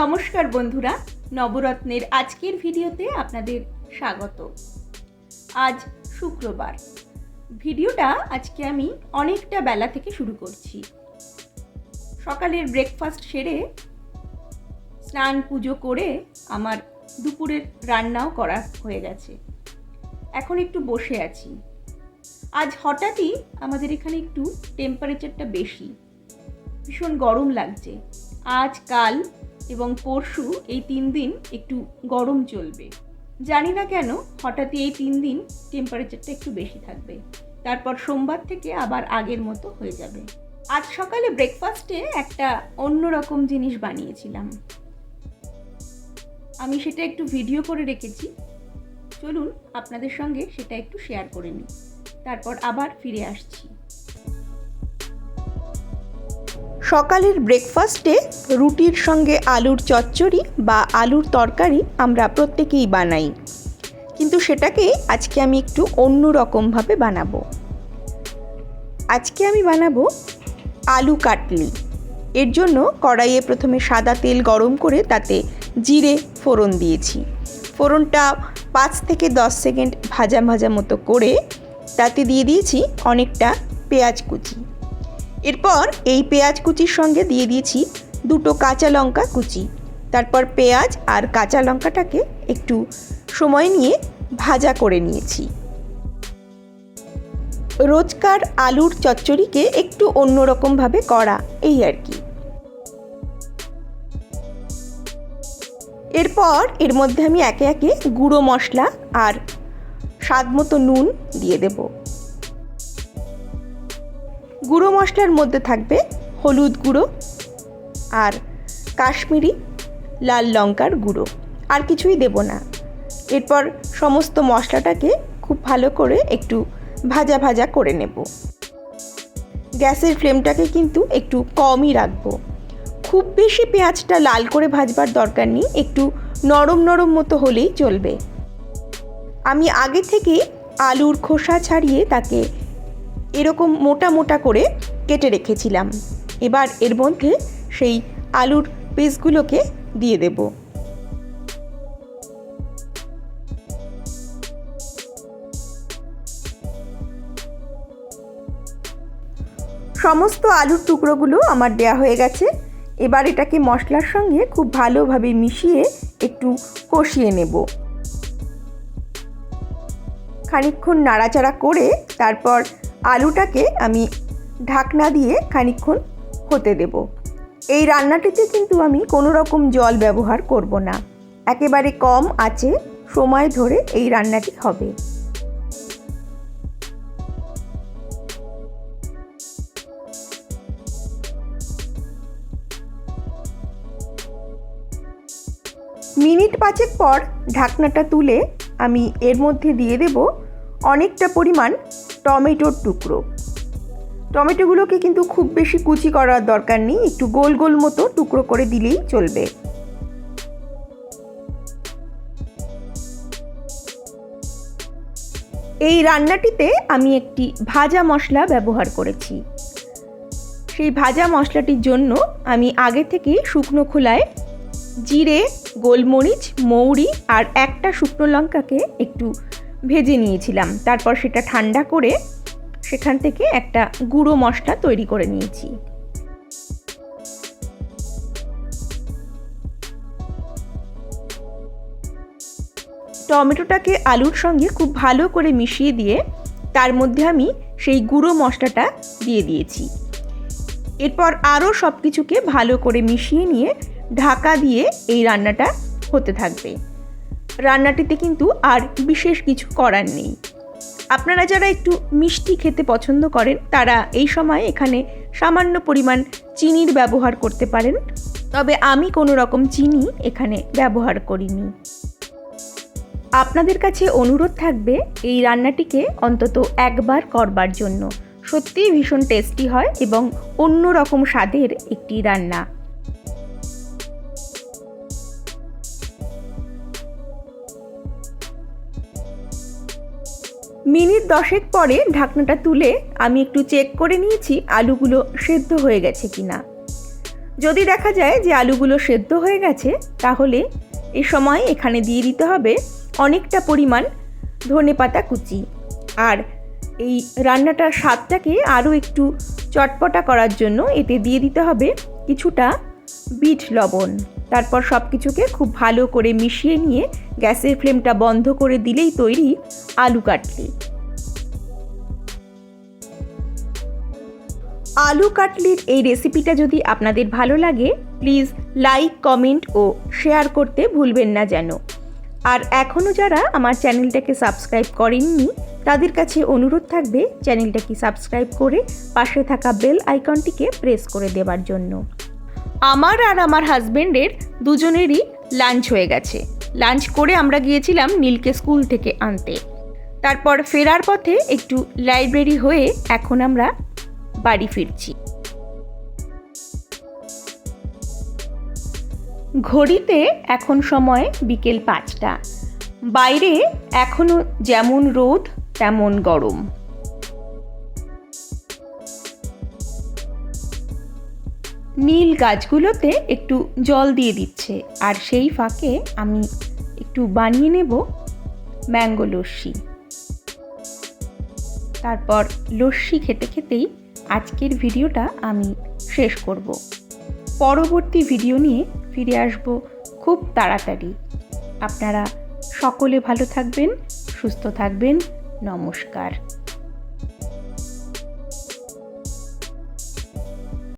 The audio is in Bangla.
নমস্কার বন্ধুরা, নবরত্নের আজকের ভিডিওতে আপনাদের স্বাগত। আজ শুক্রবার। ভিডিওটা আজকে আমি অনেকটা বেলা থেকে শুরু করছি। সকালের ব্রেকফাস্ট সেরে স্নান পুজো করে আমার দুপুরের রান্নাও করা হয়ে গেছে। এখন একটু বসে আছি। আজ হঠাৎই আমাদের এখানে একটু টেম্পারেচারটা বেশি। ভীষণ গরম লাগছে। আজ কাল এবং পরশু এই তিন দিন একটু গরম চলবে। জানি না কেন, হঠাৎই এই তিন দিন টেম্পারেচারটা একটু বেশি থাকবে। তারপর সোমবার থেকে আবার আগের মতো হয়ে যাবে। আজ সকালে ব্রেকফাস্টে একটা অন্যরকম জিনিস বানিয়েছিলাম। আমি সেটা একটু ভিডিও করে রেখেছি। চলুন আপনাদের সঙ্গে সেটা একটু শেয়ার করে নিই। তারপর আবার ফিরে আসছি। সকালের ব্রেকফাস্টে রুটির সঙ্গে আলুর চচ্চড়ি বা আলুর তরকারি আমরা প্রত্যেকেই বানাই। কিন্তু সেটাকে আজকে আমি একটু অন্য রকমভাবে বানাবো। আজকে আমি বানাবো আলু কাটলি। এর জন্য কড়াইয়ে প্রথমে সাদা তেল গরম করে তাতে জিরে ফোড়ন দিয়েছি। ফোড়নটা পাঁচ থেকে দশ সেকেন্ড ভাজা ভাজা মতো করে তাতে দিয়ে দিয়েছি অনেকটা পেঁয়াজ কুচি। এরপর এই পেঁয়াজ কুচির সঙ্গে দিয়ে দিয়েছি দুটো কাঁচা লঙ্কা কুচি। তারপর পেঁয়াজ আর কাঁচা লঙ্কাটাকে একটু সময় নিয়ে ভাজা করে নিয়েছি। রোজকার আলুর চচ্চড়িকে একটু অন্যরকমভাবে করা, এই আর কি। এরপর এর মধ্যে আমি একে একে গুঁড়ো মশলা আর স্বাদ মতো নুন দিয়ে দেবো। গুঁড়ো মশলার মধ্যে থাকবে হলুদ গুঁড়ো আর কাশ্মীরি লাল লঙ্কার গুঁড়ো। আর কিছুই দেব না। এরপর সমস্ত মশলাটাকে খুব ভালো করে একটু ভাজা ভাজা করে নেব। গ্যাসের ফ্লেমটাকে কিন্তু একটু কমই রাখব। খুব বেশি পেঁয়াজটা লাল করে ভাজবার দরকার নেই, একটু নরম নরম মতো হলেই চলবে। আমি আগে থেকে আলুর খোসা ছাড়িয়ে তাকে এরকম মোটা মোটা করে কেটে রেখেছিলাম। এবার এর মধ্যে সেই আলুর পিসগুলোকে দিয়ে দেব। সমস্ত আলুর টুকরোগুলো আমার দেয়া হয়ে গেছে। এবার এটাকে মশলার সঙ্গে খুব ভালোভাবে মিশিয়ে একটু কষিয়ে নেব। খানিক্ষণ নাড়াচাড়া করে তারপর আলুটাকে আমি ঢাকনা দিয়ে খানিক্ষণ হতে দেব। এই রান্নাটিতে কিন্তু আমি কোনো রকম জল ব্যবহার করব না। একেবারে কম আছে, সময় ধরে এই রান্নাটি হবে। মিনিট পাঁচেক পর ঢাকনাটা তুলে আমি এর মধ্যে দিয়ে দেব অনেকটা পরিমাণ টমেটোর টুকরো। টমেটোগুলোকে কিন্তু খুব বেশি কুচি করার দরকার নেই, একটু গোল গোল মতো টুকরো করে দিলেই চলবে। এই রান্নাটিতে আমি একটি ভাজা মশলা ব্যবহার করেছি। সেই ভাজা মশলাটির জন্য আমি আগে থেকে শুকনো খোলায় জিরে, গোলমরিচ, মৌরি আর একটা শুকনো লঙ্কাকে একটু ভেজে নিয়েছিলাম। তারপর সেটা ঠান্ডা করে সেখান থেকে একটা গুঁড়ো মশলা তৈরি করে নিয়েছি। টমেটোটাকে আলুর সঙ্গে খুব ভালো করে মিশিয়ে দিয়ে তার মধ্যে আমি সেই গুঁড়ো মশলাটা দিয়ে দিয়েছি। এরপর আরও সব কিছুকে ভালো করে মিশিয়ে নিয়ে ঢাকা দিয়ে এই রান্নাটা হতে থাকবে। রান্নাটিতে কিন্তু আর বিশেষ কিছু করার নেই। আপনারা যারা একটু মিষ্টি খেতে পছন্দ করেন, তারা এই সময় এখানে সামান্য পরিমাণ চিনির ব্যবহার করতে পারেন। তবে আমি কোনো রকম চিনি এখানে ব্যবহার করিনি। আপনাদের কাছে অনুরোধ থাকবে, এই রান্নাটিকে অন্তত একবার করবার জন্য। সত্যিই ভীষণ টেস্টি হয় এবং অন্য রকম স্বাদের একটি রান্না। মিনিট দশেক পরে ঢাকনাটা তুলে আমি একটু চেক করে নিয়েছি আলুগুলো সেদ্ধ হয়ে গেছে কি না যদি দেখা যায় যে আলুগুলো সেদ্ধ হয়ে গেছে, তাহলে এ সময় এখানে দিয়ে দিতে হবে অনেকটা পরিমাণ ধনে পাতা কুচি। আর এই রান্নাটার স্বাদটাকে আরও একটু চটপটা করার জন্য এতে দিয়ে দিতে হবে কিছুটা বিট লবণ। তারপর সব কিছুকে খুব ভালো করে মিশিয়ে নিয়ে গ্যাসের ফ্লেমটা বন্ধ করে দিলেই তৈরি আলু কাটলি। আলু কাটলির এই রেসিপিটা যদি আপনাদের ভালো লাগে, প্লিজ লাইক, কমেন্ট ও শেয়ার করতে ভুলবেন না যেন। আর এখনও যারা আমার চ্যানেলটাকে সাবস্ক্রাইব করেননি, তাদের কাছে অনুরোধ থাকবে চ্যানেলটাকে সাবস্ক্রাইব করে পাশে থাকা বেল আইকনটিকে প্রেস করে দেওয়ার জন্য। আমার আর আমার হাজবেন্ডের দুজনেরই লাঞ্চ হয়ে গেছে। লাঞ্চ করে আমরা গিয়েছিলাম নীলকে স্কুল থেকে আনতে। তারপর ফেরার পথে একটু লাইব্রেরি হয়ে এখন আমরা বাড়ি ফিরছি। ঘড়িতে এখন সময় বিকেল পাঁচটা। বাইরে এখনও যেমন রোদ, তেমন গরম। নীল গাছগুলোতে একটু জল দিয়ে দিচ্ছে। আর সেই ফাঁকে আমি একটু বানিয়ে নেব ম্যাঙ্গো লস্যি। তারপর লস্যি খেতে খেতেই আজকের ভিডিওটা আমি শেষ করব। পরবর্তী ভিডিও নিয়ে ফিরে আসব খুব তাড়াতাড়ি। আপনারা সকলে ভালো থাকবেন, সুস্থ থাকবেন। নমস্কার।